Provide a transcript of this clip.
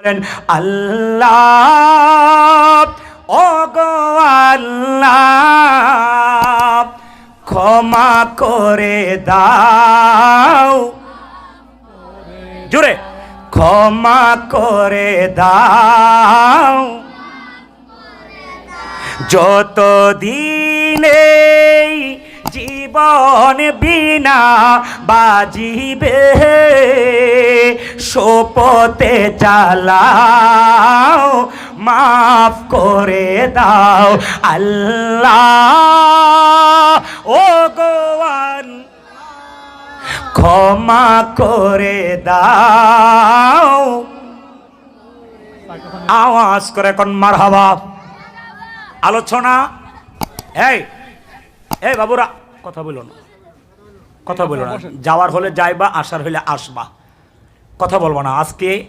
বলেন আল্লাহ ও গো আল্লাহ ক্ষমা করে দাও। জুড়ে ক্ষমা করে দাও। যত দিনে জীবন বিনা বাজিবে। সোপতে চালাও মাফ করে দাও আল্লাহ। ও গোয়ান ক্ষমা করে দাও। আওয়াজ করে এখন মার আলোচনা। এই এই বাবুরা। কথা বলো না। কথা বলো না। যাওয়ার হলে যাইবা আসার হলে আসবা। কথা বলব না। আজকে